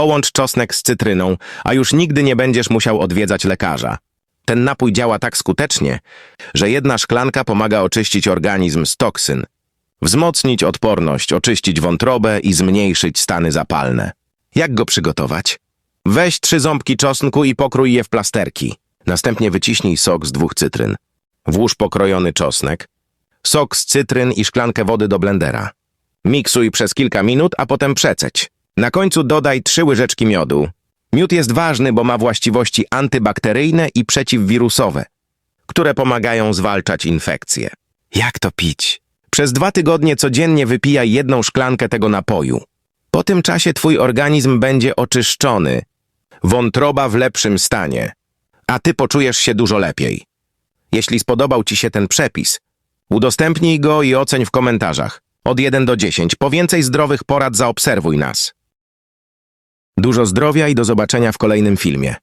Połącz czosnek z cytryną, a już nigdy nie będziesz musiał odwiedzać lekarza. Ten napój działa tak skutecznie, że jedna szklanka pomaga oczyścić organizm z toksyn, wzmocnić odporność, oczyścić wątrobę i zmniejszyć stany zapalne. Jak go przygotować? Weź trzy ząbki czosnku i pokrój je w plasterki. Następnie wyciśnij sok z dwóch cytryn. Włóż pokrojony czosnek, sok z cytryn i szklankę wody do blendera. Miksuj przez kilka minut, a potem przeceć. Na końcu dodaj trzy łyżeczki miodu. Miód jest ważny, bo ma właściwości antybakteryjne i przeciwwirusowe, które pomagają zwalczać infekcje. Jak to pić? Przez dwa tygodnie codziennie wypijaj jedną szklankę tego napoju. Po tym czasie twój organizm będzie oczyszczony, wątroba w lepszym stanie, a ty poczujesz się dużo lepiej. Jeśli spodobał ci się ten przepis, udostępnij go i oceń w komentarzach. Od 1 do 10. Po więcej zdrowych porad zaobserwuj nas. Dużo zdrowia i do zobaczenia w kolejnym filmie.